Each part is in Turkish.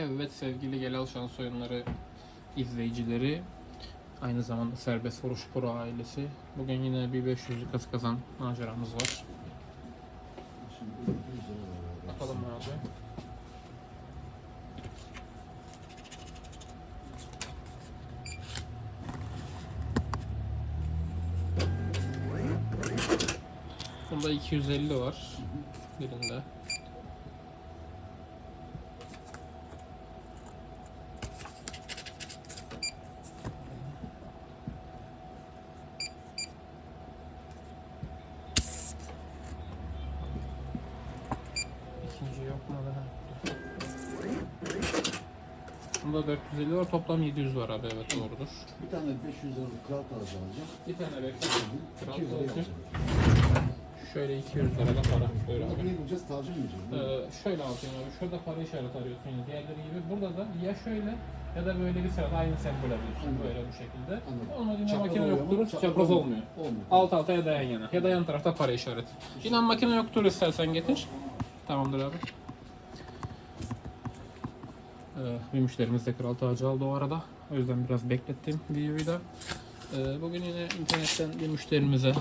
Evet sevgili Gelal Şans Oyunları izleyicileri aynı zamanda Serbest Vuruş Pro ailesi bugün yine bir 500'lük kaz kazan maceramız var. Şimdi 100 lira var. Bakalım abi. Bunda 250 var birinde. İkinci yok mu da? Bunda 450 var toplam 700 var abi evet doğrudur. Bir tane 500 liralık kral tacı alacağım. Bir tane bekle. Kral 200 liraya alacağım. Şöyle 200 lira da para. Buyur Bunu abi. niye bulacağız? Tacı mı yiyeceğim? Ee, şöyle alacağım abi. Şurada para işareti arıyorsun yine diğerleri gibi. Burada da ya şöyle ya da böyle bir sırada aynı sembol arıyorsun. Anladım. Böyle bu şekilde. Anladım. Yine Çapraz makine oluyor yoktur. Çapraz olmuyor. Olmuyor. Alt alta ya da yan yana. Ya da yan tarafta para işareti. İnan makine yoktur istersen getir. Tamamdır abi. Ee, bir müşterimiz de kral tacı aldı o arada. O yüzden biraz beklettim videoyu da. Ee, bugün yine internetten bir müşterimize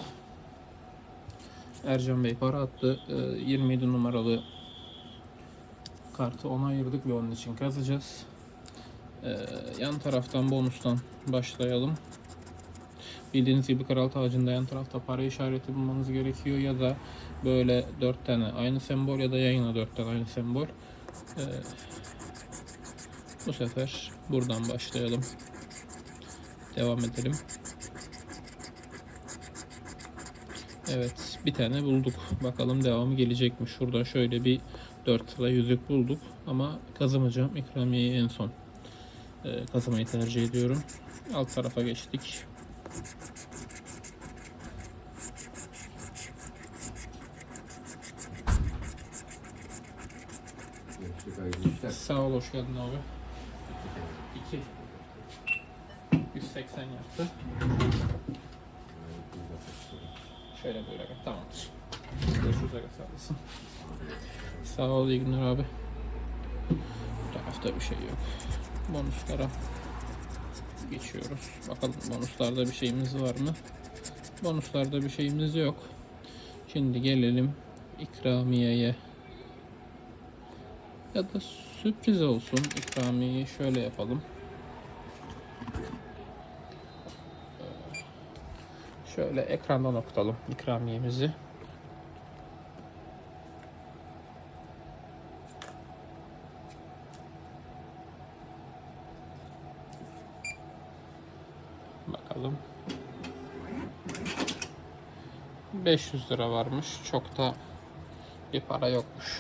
Ercan Bey para attı. Ee, 27 numaralı kartı ona ayırdık ve onun için kazacağız. Ee, yan taraftan bonustan başlayalım. Bildiğiniz gibi kral tacında yan tarafta para işareti bulmanız gerekiyor ya da böyle 4 tane aynı sembol ya da yayına 4 tane aynı sembol. Ee, bu sefer buradan başlayalım. Devam edelim. Evet bir tane bulduk. Bakalım devamı gelecek mi? Şurada şöyle bir 4 sıra yüzük bulduk ama kazımayacağım. İkramiyeyi en son e, kazımayı tercih ediyorum. Alt tarafa geçtik. Sağ ol hoş geldin abi. 2 180 yaptı. Şöyle böyle gel. Tamamdır. Görüşürüz aga sağ olasın. Sağ ol iyi günler abi. Bu tarafta bir şey yok. Bonuslara geçiyoruz. Bakalım bonuslarda bir şeyimiz var mı? Bonuslarda bir şeyimiz yok. Şimdi gelelim ikramiyeye. Ya da sürpriz olsun ikramiyeyi şöyle yapalım. Şöyle ekrandan okutalım ikramiyemizi. Bakalım. 500 lira varmış. Çok da bir para yokmuş.